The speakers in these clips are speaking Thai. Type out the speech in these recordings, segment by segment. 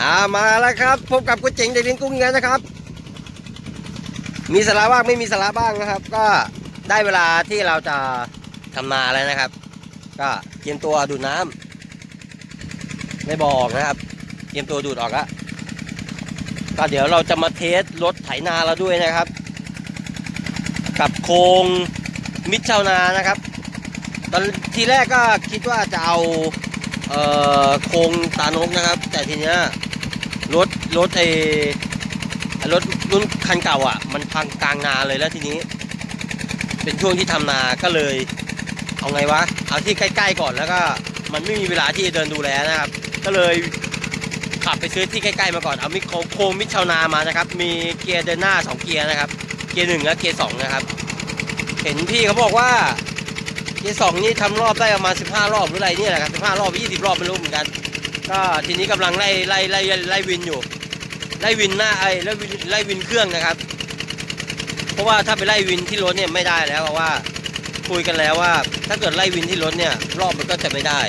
อ่ามาแล้วครับ พบกับก๋วยเจ๋งเด็กเลี้ยงกุ้งแล้วนะครับ มีสาระบ้างไม่มีสาระบ้างนะครับ ก็ได้เวลาที่เราจะทำนาแล้วนะครับ ก็เตรียมตัวดูดน้ำไม่บอกนะครับ เตรียมตัวดูดออกแล้วก็เดี๋ยวเราจะมาเทสรถไถนาเราด้วยนะครับ กับโครงมิดชาวนานะครับ ตอนทีแรกก็คิดว่าจะเอาเอ่อโครงตานกนะครับ แต่ทีเนี้ย รถรถไอรถรุ่นคันเก่าอะ มันพังกลางนาเลยแล้วทีนี้ เป็นช่วงที่ทำนาก็เลย เอาไงวะ เอาที่ใกล้ ๆ ก่อนแล้วก็ มันไม่มีเวลาที่จะเดินดูแลนะครับ ก็เลยขับไปซื้อที่ใกล้ๆมาก่อน เอามิโครโคมิชาวนามานะครับ มีเกียร์เดินหน้าสองเกียร์นะครับ เกียร์หนึ่งและเกียร์สองนะครับ เห็นพี่เขาบอกว่า เกียร์สองนี่ทำรอบได้ประมาณ15 รอบหรืออะไรเนี่ยแหละครับ15 รอบ 20 รอบไม่รู้เหมือนกัน ก็ทีนี้กำลังไล่ไล่ไล่ไล่วินอยู่ ไล่วินหน้าไอ้ไล่วินไล่วินเครื่องนะครับ เพราะว่าถ้าไปไล่วินที่รถเนี่ยไม่ได้แล้วเพราะว่าคุยกันแล้วว่า ถ้าเกิดไล่วินที่รถเนี่ยรอบมันก็จะไม่ได้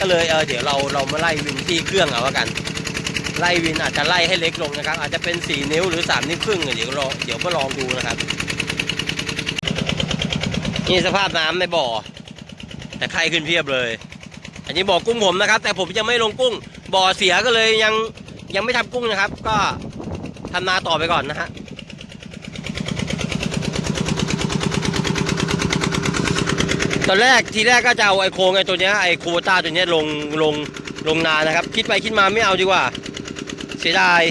ก็เลยเออเดี๋ยวเราเรามาไล่วินที่เครื่องเอาละกัน ไล่วินอาจจะไล่ให้เล็กลงนะครับ อาจจะเป็น 4 นิ้วหรือ 3 นิ้วครึ่งเดี๋ยวรอเดี๋ยวมาลองดูนะครับนี่สภาพน้ำในบ่อ แต่ไข้ขึ้นเพียบเลย นนี้บ่อกุ้งผมนะครับ แต่ผมยังไม่ลงกุ้งบ่อเสียก็เลยยังยังไม่ทำกุ้งนะครับ ก็ทำนาต่อไปก่อนนะฮะตอนแรกทีแรกก็จะเอาไอ้โครงไอ้ตัวเนี้ยไอ้โคต้าตัวเนี้ยลงลงลงนานะครับ คิดไปคิดมาไม่เอาดีกว่า เสียดาย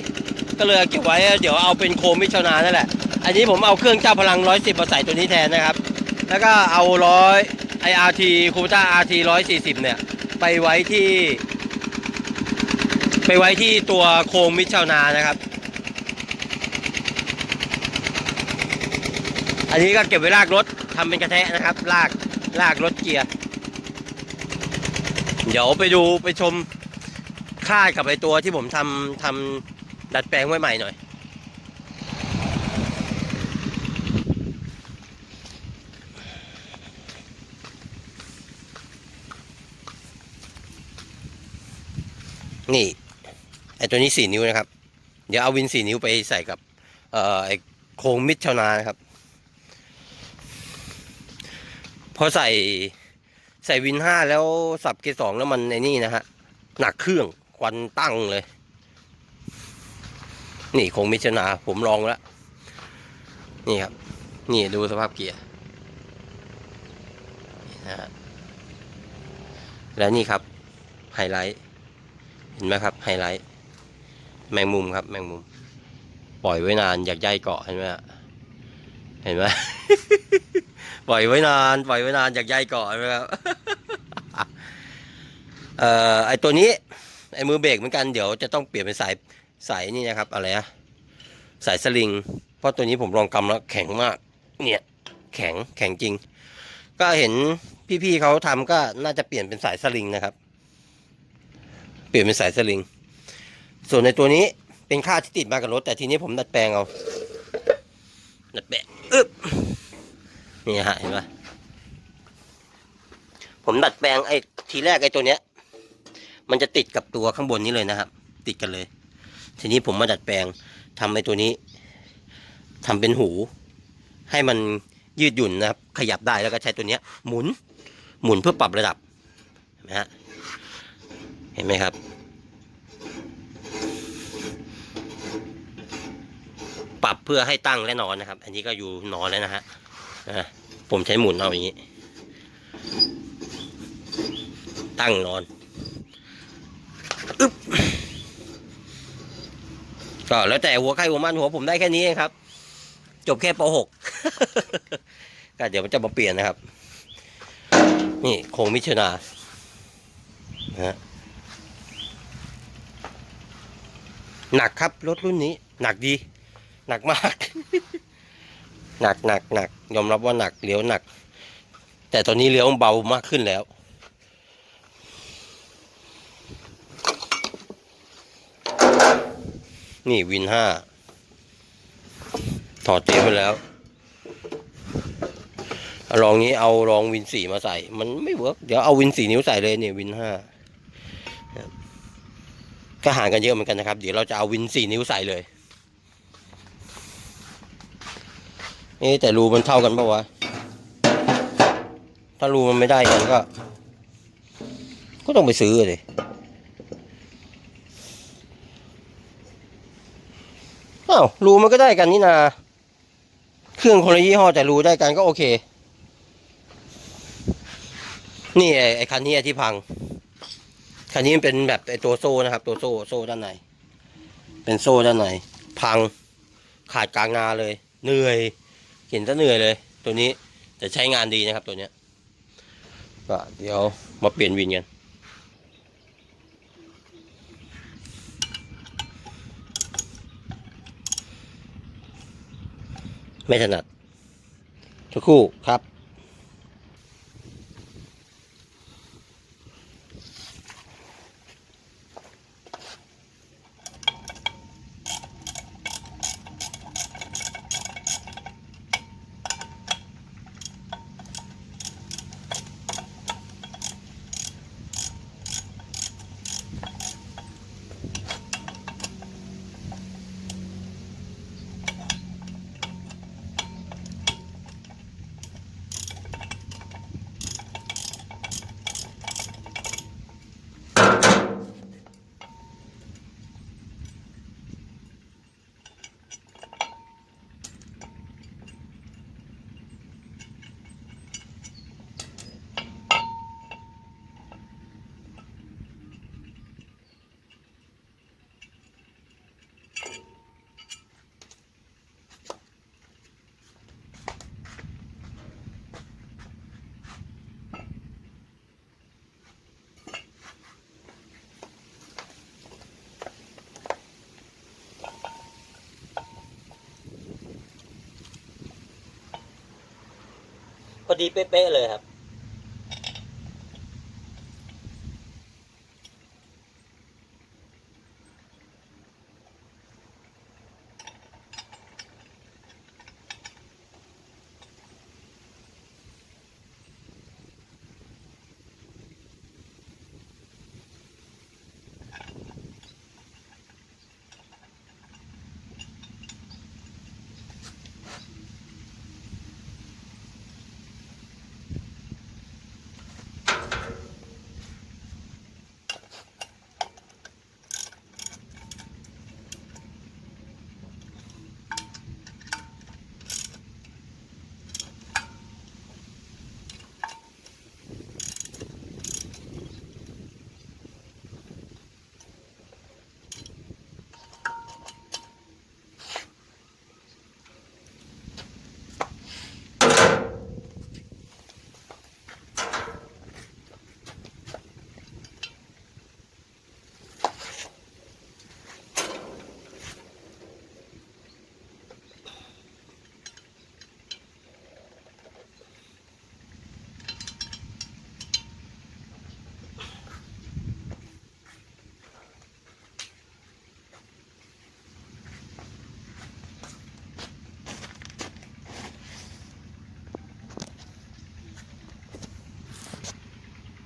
ก็เลยเก็บไว้เดี๋ยวเอาเป็นโคมิชาวนานั่นแหละ อันนี้ผมเอาเครื่องเจ้าพลัง 110มาใส่ตัวนี้แทนนะครับ แล้วก็เอาร้อยไออาร์ทีคูต้าอาร์ทีร้อยสี่สิบเนี่ย ไปไว้ที่ ไปไว้ที่ตัวโครงมิชชาวนานะครับ อันนี้ก็เก็บไว้ลากรถทำเป็นกระแทะนะครับ ลากลากรถเกียร์ เดี๋ยวไปดูไปชมค่ายกับไอตัวที่ผมทำทำดัดแปลงไว้ใหม่หน่อย นี่ไอตัวนี้สี่นิ้วนะครับ เดี๋ยวเอาวินสี่นิ้วไปใส่กับ เอ่อไอโครงมิดชาวนานะครับ พอใส่ใส่วินห้าแล้วสับเกยร์สองแล้วมันไอ้นี่นะฮะหนักเครื่องควันตั้งเลย นี่โครงมิดชาวนา ผมลองแล้วนี่ครับ นี่ดูสภาพเกียร์นะฮะแล้วนี่ครับไฮไลท์ นไหมครับไฮไลท์แมงมุมครับ แมงมุม ปล่อยไว้นานอยากใยเกาะเห็นไหมเห็นไหมปล่อยไว้นาน ปล่อยไว้นานอยากใยเกาะเห็นไหมครับเอ่อไอตัวนี้ไอมือเบรกเหมือนกันเดี๋ยวจะต้องเปลี่ยนเป็นสายสายนี่นะครับอะไรอะสายสลิง เพราะตัวนี้ผมลองกำแล้วแข็งมาก เนี่ยแข็งแข็งจริง ก็เห็นพี่ๆเขาทำก็น่าจะเปลี่ยนเป็นสายสลิงนะครับ ปลี่ยนเป็นสายสลิง ส่วนในตัวนี้เป็นค่าที่ติดมากับรถ แต่ทีนี้ผมดัดแปลงเอาดัดแปลงอึ๊บนี่ฮะเห็นไหมผมดัดแปลงไอ้ทีแรกไอ้ตัวเนี้ย มันจะติดกับตัวข้างบนนี้เลยนะครับ ติดกันเลย ทีนี้ผมมาดัดแปลงทำไอ้ตัวนี้ทำเป็นหู ให้มันยืดหยุ่นนะครับ ขยับได้แล้วก็ใช้ตัวเนี้ย หมุน หมุนเพื่อปรับระดับนไหมฮะ เห็นไหมครับ ปรับเพื่อให้ตั้งและนอนนะครับ อันนี้ก็อยู่นอนแล้วนะฮะผมใช้หมุนเอาอย่างนี้ ตั้งนอนอึ๊บก็แล้วแต่หัวใครหัวมันหัวผมได้แค่นี้เองครับ จบแค่ป .6 ก็เดี๋ยวมันจะมาเปลี่ยนนะครับ นี่โครงมิชนานะฮะ หนักครับรถรุ่นนี้ หนักดี หนักมาก หนักหนักหนักยอมรับว่าหนักเลี้ยวหนัก แต่ตอนนี้เลี้ยวเบามากขึ้นแล้ว นี่วินห้าถอดเทปไปแล้วเอาลองนี้เอาลองวินสี่มาใส่ มันไม่เวิร์กเดี๋ยวเอาวินสี่นิ้วใส่เลยเนี่ยวินห้า ก็ห่างกันเยอะเหมือนกันนะครับ เดี๋ยวเราจะเอาวินสี่นิ้วใส่เลยเอ๊ะแต่รูมันเท่ากันปะวะ ถ้ารูมันไม่ได้กันก็ ก็ต้องไปซื้อเลยอ้าวรูมันก็ได้กันนี่นา เครื่องคนละยี่ห้อแต่รูได้กันก็โอเค นี่ไอไอ้คันนี้ที่พัง คันนี้มันเป็นแบบไอ้ตัวโซ่นะครับ ตัวโซ่โซ่ด้านใน เป็นโซ่ด้านใน พังขาดกลางงาเลย เหนื่อยเห็นซะเหนื่อยเลย ตัวนี้แต่ใช้งานดีนะครับตัวเนี้ยก็เดี๋ยวมาเปลี่ยนวินกันไม่ถนัดทุกคู่ครับ อดีเป๊ะๆเลยครับ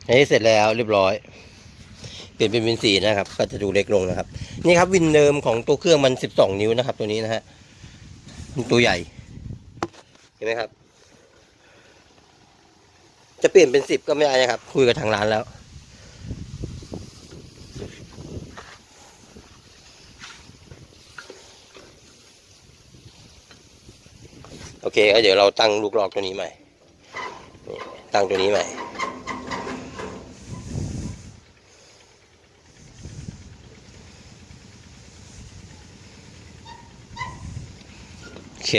อันนี้เสร็จแล้วเรียบร้อย เปลี่ยนเป็นวินสีนะครับ ก็จะดูเล็กลงนะครับ นี่ครับวินเดิมของตัวเครื่องมันสิบสองนิ้วนะครับ ตัวนี้นะฮะมันตัวใหญ่ เห็นไหมครับ จะเปลี่ยนเป็นสิบก็ไม่ได้นะครับ คุยกับทางร้านแล้วโอเคก็เดี๋ยวเราตั้งลูกลอกตัวนี้ใหม่ ตั้งตัวนี้ใหม่ เค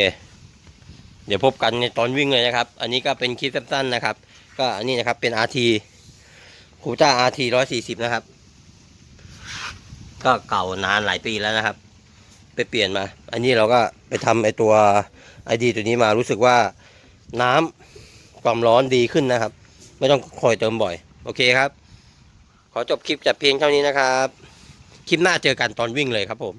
เดี๋ยวพบกันในตอนวิ่งเลยนะครับ อันนี้ก็เป็นคลิปสั้นๆนะครับ ก็อันนี้นะครับเป็น RT คูต้า RT ร้อยสี่สิบนะครับ ก็เก่านานหลายปีแล้วนะครับ ไปเปลี่ยนมา อันนี้เราก็ไปทำไอตัวไอดีตัวนี้มารู้สึกว่าน้ำความร้อนดีขึ้นนะครับ ไม่ต้องคอยเติมบ่อย โอเคครับ ขอจบคลิปแต่เพียงเท่านี้นะครับ คลิปหน้าเจอกันตอนวิ่งเลยครับผม